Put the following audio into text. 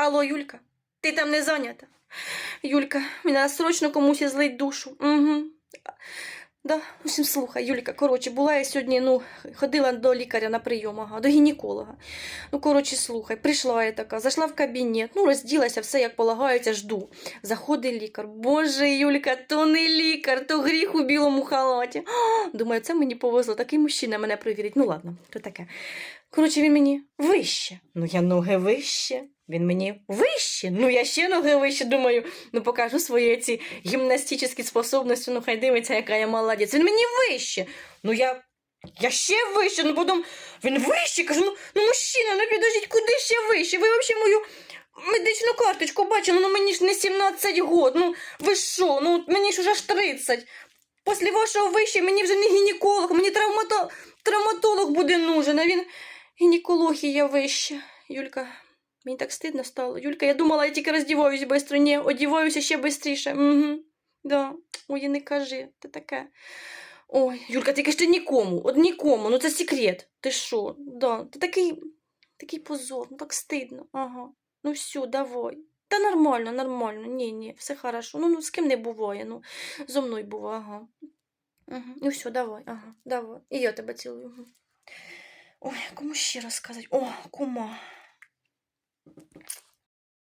Алло, Юлька, ти там не зайнята? Юлька, треба срочно комусь злить душу. Угу. Да, общем, слухай, Юлька, коротше, була я сьогодні, ну, ходила до лікаря на прийом, ага, до гінеколога. Ну, коротше, слухай, прийшла я така, зайшла в кабінет, ну, розділася, все як полагається, жду. Заходить лікар. Боже, Юлька, то не лікар, то гріх у білому халаті. Думаю, це мені повезло, такий мужчина мене провірить. Ну, ладно, то таке. Коротше, він мені вище. Ну, я ноги вище. Він мені вище. Ну, я ще ноги вище. Думаю, ну покажу свої ці гімнастичні способності, ну хай дивиться, яка я молодець. Він мені вище. Ну я. Я ще вище, ну потім він вище. Кажу, ну, ну мужчина, ну підождіть, куди ще вище? Ви взагалі мою медичну карточку бачили, ну мені ж не 17 год. Ну ви що? Ну мені ж уже аж 30. Після вашого вище мені вже не гінеколог, мені травмато... травматолог буде нужен, а він гінекологія вище. Юлька, мені так стидно стало. Юлька, я думала, я тільки роздіваюсь швидко. Ні, одіваюся ще швидше. Угу. Да. Ой, не кажи, ти таке. Ой, Юлька, тільки ж ти нікому, от нікому, ну це секрет. Ти що? Да. Ти такий, такий позор, ну так стидно. Ага. Ну все, давай. Та нормально, нормально. Ні, ні, все хорошо. Ну, ну з ким не буває, ну, зо мною буває, ага. Угу. Ну все, давай, ага, давай. І я тебе цілую. Ой, кому ще розказати? О, кума.